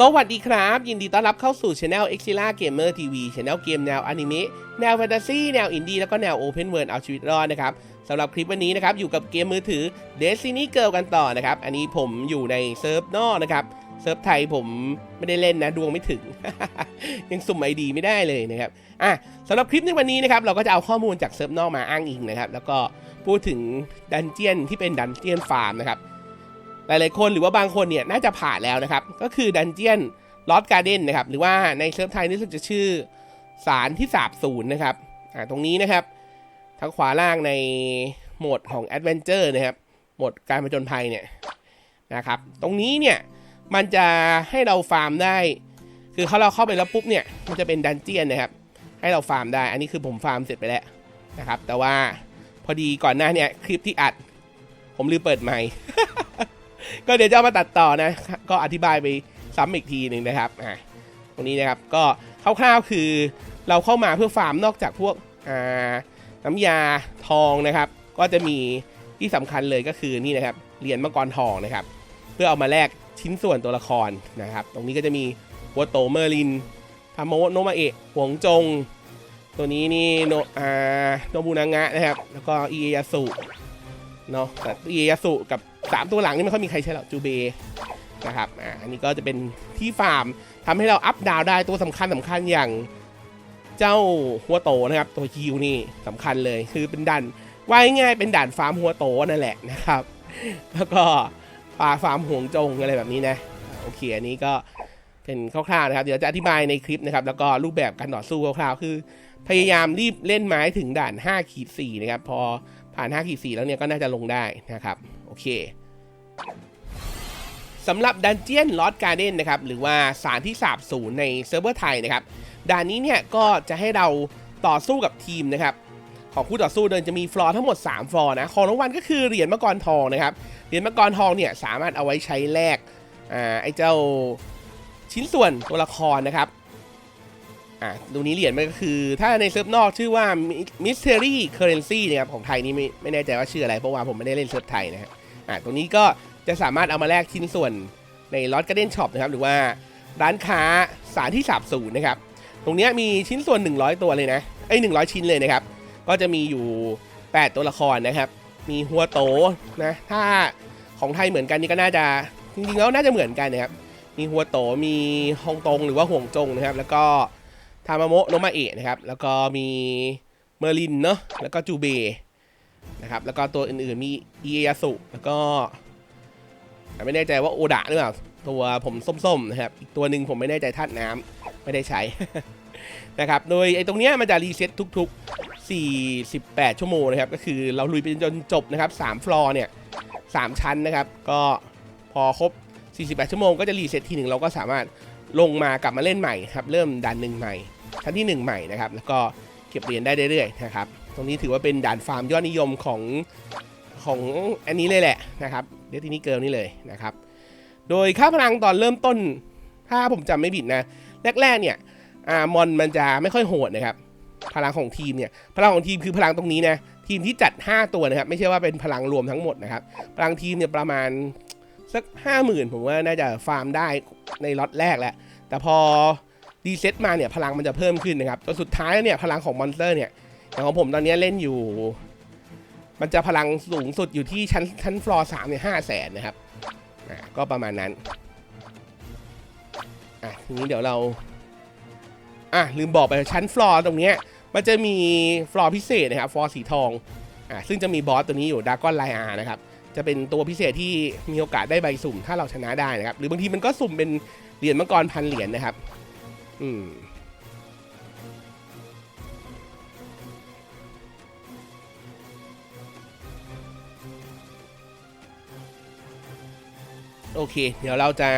สวัสดีครับ ยินดีต้อนรับเข้าสู่ช anel e x i l a Gamer TV ช anel เกมแนวอนิเมะแนวแฟนตาซีแนวอินดี้แล้วก็แนว Open World เอาชีวิตรอดนะครับสำหรับคลิปวันนี้นะครับ อยู่กับเกมมือถือ Destiny Girl กันต่อนะครับ อันนี้ผมอยู่ในเซิร์ฟนอกนะครับ เซิร์ฟไทยผมไม่ได้เล่นนะ ดวงไม่ถึง ยังสุ่มไอดีไม่ได้เลยนะครับอะสำหรับคลิปในวันนี้นะครับ เราก็จะเอาข้อมูลจากเซิร์ฟนอกมาอ้างอิงนะครับ แล้วก็พูดถึงดันเจียนที่เป็นดันเจียนฟาร์มนะครับ หลายๆคนหรือว่าบางคนเนี่ยน่าจะผ่านแล้วนะครับ ก็คือดันเจียนลอ d การ์เดนนะครับ หรือว่าในเซิร์ฟไทยนี่สึกจะชื่อสารที่สาบสูญนะครับอ่าตรงนี้นะครับ ทางขวาล่างในโหมดของ Adventure นะครับ โหมดการผจญภัยเนี่ยนะครับ ตรงนี้เนี่ยมันจะให้เราฟาร์มได้ คือเขาเราเข้าไปแล้วปุ๊บเนี่ย มันจะเป็นดันเจียนนะครับ ให้เราฟาร์มได้ อันนี้คือผมฟาร์มเสร็จไปแล้วนะครับ แต่ว่าพอดีก่อนหน้าเนี่ยคลิปที่อัด ผมลืมเปิดไมค์ ก็เดี๋ยวจะเอามาตัดต่อนะ ก็อธิบายไปซ้ำอีกทีหนึ่งนะครับอ่าตรงนี้นะครับก็คร่าวๆคือเราเข้ามาเพื่อฟาร์มนอกจากพวกอ่าน้ำยาทองนะครับ ก็จะมีที่สำคัญเลยก็คือนี่นะครับเหรียญมังกรทองนะครับ เพื่อเอามาแลกชิ้นส่วนตัวละครนะครับ ตรงนี้ก็จะมีวัวโตเมอร์ลินทามโมโนมาเอะหวงจง ตัวนี้นี่โนอาโนบุนางะนะครับ แล้วก็อิเอยาสุเนาะแต่อิเอยาสุกับ 3 ตัวหลังนี่ไม่ค่อยมีใครใช้หรอกจูเบนะครับอ่าอันนี้ก็จะเป็นที่ฟาร์มทำให้เราอัพดาวได้ตัวสำคัญสำคัญอย่างเจ้าหัวโตนะครับ ตัวคิวนี่สำคัญเลยคือเป็นด่านว่ายง่ายเป็นด่านฟาร์มหัวโตนั่นแหละนะครับ แล้วก็ปลาฟาร์มห่วงจงอะไรแบบนี้นะโอเคอันนี้ก็เป็นคร่าวๆนะครับ เดี๋ยวจะอธิบายในคลิปนะครับ แล้วก็รูปแบบการต่อสู้คร่าวๆคือ พยายามรีบเล่นไม้ถึงด่าน5ขีด4นะครับ พอผ่าน5ขีด4แล้วเนี่ยก็น่าจะลงได้นะครับ เคสำหรับดันเจียนลอ d การ์เดนนะครับหรือว่าสารที่สาบสูญในเซิร์ฟเวอร์ไทยนะครับด่านนี้เนี่ยก็จะให้เราต่อสู้กับทีมนะครับของคู่ต่อสู้เดินจะมีฟลอร์ทั้งหมด 3 ฟลอร์นะของรางวัลก็คือเหรียญมังกรทองนะครับเหรียญมังกรทองเนี่ยสามารถเอาไว้ใช้แลกอ่าไอ้เจ้าชิ้นส่วนตัวละครนะครับอะตรงนี้เหรียญมันก็คือ ถ้าในเซิร์ฟนอกชื่อว่า Mystery Currency นะครับของไทยนี่ไม่ไม่แน่ใจว่าชื่ออะไรเพราะว่าผมไม่ได้เล่นเซิร์ฟไทยนะฮะ อะตรงนี้ก็จะสามารถเอามาแลกชิ้นส่วนในลอ d การ์เด้นช็อปนะครับหรือว่าร้านค้าสารที่สาบสูญนะครับ ตรงนี้มีชิ้นส่วน 100 ตัวเลยนะไอ้ย100ชิ้นเลยนะครับ ก็จะมีอยู่ 8 ตัวละครนะครับ มีหัวโตนะ ถ้าของไทยเหมือนกันนี่ก็น่าจะจริงๆแล้วน่าจะเหมือนกันนะครับ มีหัวโตมีฮองตงหรือว่าห่วงจงนะครับ แล้วก็ทามาโมะโนมาเอะนะครับ แล้วก็มีเมอร์ลินเนาะแล้วก็จูเบ นะครับ แล้วก็ตัวอื่นๆมีอีเอยาสุ แล้วก็ ไม่แน่ใจว่าโอดะหรือเปล่า ตัวผมส้มๆนะครับ อีกตัวหนึ่งผมไม่แน่ใจธาตุน้ำไม่ได้ใช้ นะครับ โดยไอ้ตรงเนี้ยมันจะรีเซ็ตทุก ๆ 48 ชั่วโมงนะครับ ก็คือเราลุยไปจนจบนะครับ3ฟลอร์เนี่ย3ชั้นนะครับ ก็พอครบ 48 ชั่วโมงก็จะรีเซ็ตทีหนึ่งเราก็สามารถลงมากลับมาเล่นใหม่ครับ เริ่มด่านหนึ่งใหม่ชั้นที่ 1 ใหม่นะครับ แล้วก็เก็บเหรียญได้เรื่อยๆนะครับ ตรงนี้ถือว่าเป็นด่านฟาร์มยอดนิยมของของอันนี้เลยแหละนะครับเดทีนี่เกิลนี่เลยนะครับ โดยค่าพลังตอนเริ่มต้น ถ้าผมจำไม่ผิดนะ แรก ๆ เนี่ยอามอนมันจะไม่ค่อยโหดนะครับ พลังของทีมเนี่ย พลังของทีมคือพลังตรงนี้นะ ทีมที่จัด 5 ตัวนะครับ ไม่ใช่ว่าเป็นพลังรวมทั้งหมดนะครับ พลังทีมเนี่ยประมาณสักห้าหมื่นผมว่าน่าจะฟาร์มได้ในล็อตแรกแหละ แต่พอดีเซ็ตมาเนี่ยพลังมันจะเพิ่มขึ้นนะครับจนสุดท้ายแล้วเนี่ยพลังของมอนสเตอร์เนี่ย อย่ของผมตอนนี้เล่นอยู่ มันจะพลังสูงสุดอยู่ที่ชั้นชั้นฟลอร์สามเนี่ยห้าแสนนะครับอ่าก็ประมาณนั้นอะทีนี้เดี๋ยวเราอะลืมบอกไปชั้นฟลอร์ตรงเนี้ยมันจะมีฟลอร์พิเศษนะครับฟลอร์สีทองอะซึ่งจะมีบอสตัวนี้อยู่ดากอนไลอานะครับจะเป็นตัวพิเศษที่มีโอกาสได้ใบสุ่ม ถ้าเราชนะได้นะครับ หรือบางทีมันก็สุ่มเป็นเหรียญมังกรพันเหรียญนะครับ อืม โอเค เดี๋ยวเราจะ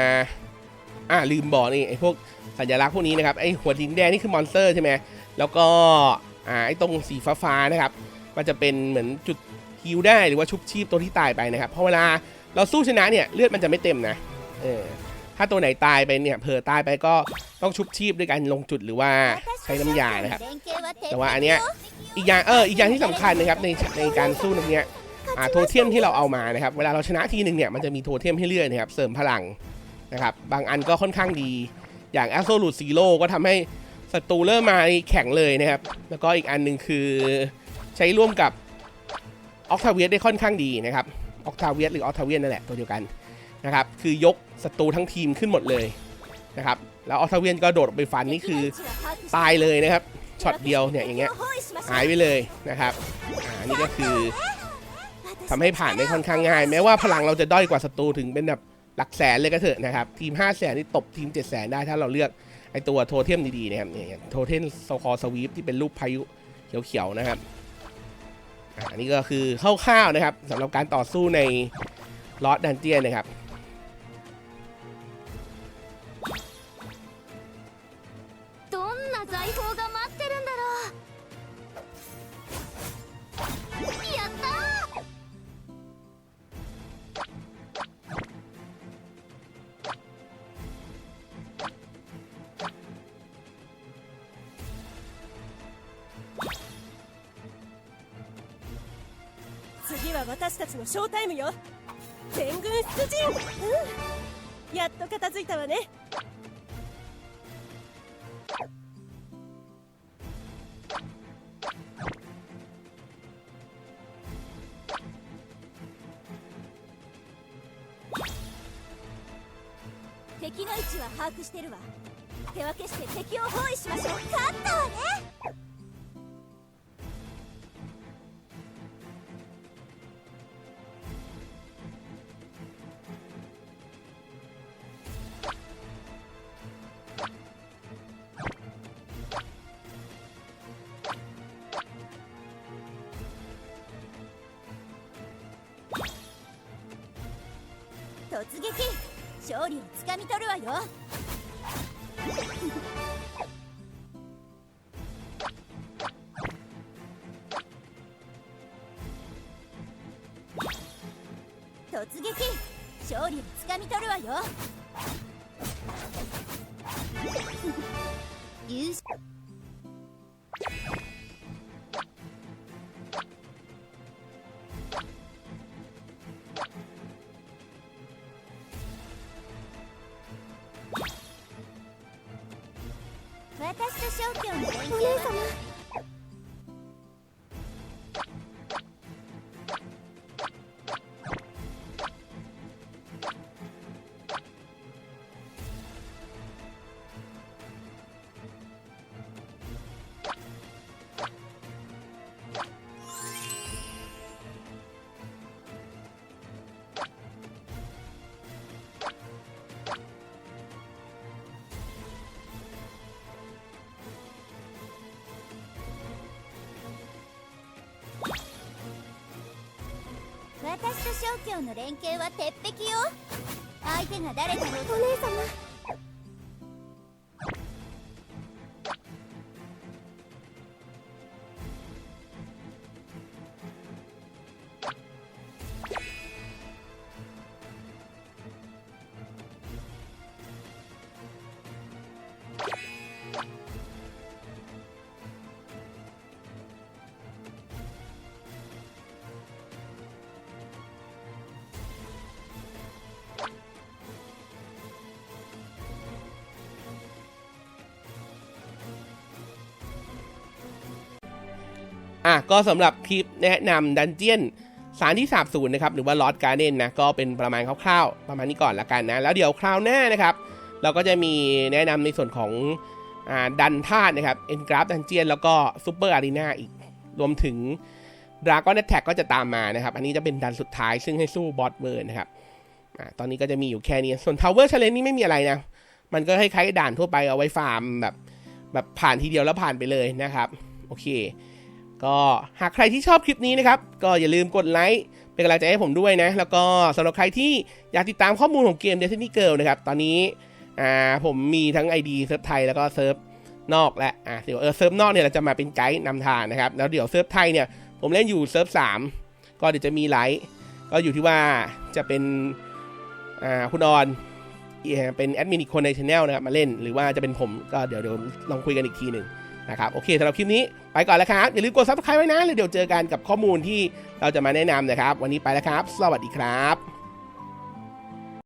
อ่าลืมบอกนี่ไอ้พวกสัญลักษณ์พวกนี้นะครับไอ้หัวดินแดงนี่คือมอนสเตอร์ใช่ไหมแล้วก็อ่าไอ้ตรงสีฟ้าๆนะครับ มันจะเป็นเหมือนจุดฮิวได้หรือว่าชุบชีพตัวที่ตายไปนะครับเพราะเวลาเราสู้ชนะเนี่ยเลือดมันจะไม่เต็มนะเออถ้าตัวไหนตายไปเนี่ยเผลอตายไปก็ต้องชุบชีพด้วยการลงจุดหรือว่าใช้น้ำยานะครับ แต่ว่าอันเนี้ยอีกอย่างเอออีกอย่างที่สำคัญนะครับในในการสู้ตรงเนี้ยอ่า โทเทมที่เราเอามานะครับ เวลาเราชนะทีหนึ่งเนี่ยมันจะมีโทเทมให้เลื่อกนะครับ เสริมพลังนะครับ บางอันก็ค่อนข้างดี อย่าง Absolute Zero ก็ทำให้ศัตรูเริ่มมาแข็งเลยนะครับ แล้วก็อีกอันหนึ่งคือใช้ร่วมกับออกทาเวียสได้ค่อนข้างดีนะครับออกทาเวียสหรือออกทาเวียนนั่นแหละตัวเดียวกันนะครับ คือยกศัตรูทั้งทีมขึ้นหมดเลยนะครับ แล้วออกทาเวียนก็โดดไปฟันนี่คือตายเลยนะครับช็อตเดียวเนี่ยอย่างเงี้ยหายไปเลยนะครับอ่านี่ก็คือ ทำให้ผ่านได้ค่อนข้างง่าย แม้ว่าพลังเราจะด้อยกว่าศัตรูถึงเป็นแบบหลักแสนเลยก็เถอะนะครับ ทีม 5 0 0แสนนี่ตบทีม 7 0 0แสนได้ถ้าเราเลือกไอตัวโทเทมดีๆนะครับเนี่ยโทเทมสคอสวีปที่เป็นรูปพายุเขียวๆนะครับอ่าอันนี้ก็คือคร่าวๆนะครับสำหรับการต่อสู้ในลอสดันเจียนนะครับ 次は私たちのショータイムよ。全軍出陣。うん。やっと片付いたわね。敵の位置は把握してるわ。手分けして敵を包囲しましょう。勝ったわね。突撃。勝利をつかみ取るわよ。突撃。勝利をつかみ取るわよ。優勝私と消去んお姉様。私と正教の連携は鉄壁よ。相手が誰かのお姉様。 อะก็สำหรับคลิปแนะนำดันเจียนสารที่สาบสูญนะครับหรือว่าลอ d การ์เดนนะก็เป็นประมาณคร่าวๆ ประมาณนี้ก่อนละกันนะ แล้วเดี๋ยวคราวหน้านะครับ เราก็จะมีแนะนำในส่วนของอดันธาตุนะครับเอ็นกราฟดันเจียนแล้วก็ซูเปอร์อารีนาอีกรวมถึงดราก้อนแท็กก็จะตามมานะครับ อันนี้จะเป็นดันสุดท้ายซึ่งให้สู้บอสเวิร์นนะครับอ่าตอนนี้ก็จะมีอยู่แค่นี้ ส่วน Tower Challenge นี่ไม่มีอะไรนะ มันก็คล้ายๆด่านทั่วไปเอาไว้ฟาร์มแบบแบบผ่านทีเดียวแล้วผ่านไปเลยนะครับ โอเค ก็หากใครที่ชอบคลิปนี้นะครับ ก็อย่าลืมกดไลค์เป็นกำลังใจให้ผมด้วยนะ แล้วก็สำหรับใครที่อยากติดตามข้อมูลของเกม Destiny Girl นะครับ ตอนนี้อ่าผมมีทั้ง ID เซิร์ฟไทยแล้วก็เซิร์ฟนอกและอ่าเดี๋ยวเออเซิร์ฟนอกเนี่ยเราจะมาเป็นไกด์นำทางนะครับ แล้วเดี๋ยวเซิร์ฟไทยเนี่ยผมเล่นอยู่เซิร์ฟ3ก็เดี๋ยวจะมีไลค์ก็อยู่ที่ว่าจะเป็นอ่าคุณออนเอ่อเป็นแอดมินอีกคนในช anel นะครับมาเล่นหรือว่าจะเป็นผมก็เดี๋ยวเดี๋ยวลองคุยกันอีกทีหนึ่ง นะครับโอเคสำหรับคลิปนี้ไปก่อนแล้วครับ อย่าลืมกด subscribe ไว้นะแล้วเดี๋ยวเจอกันกับข้อมูลที่เราจะมาแนะนำนะครับ วันนี้ไปแล้วครับ สวัสดีครับ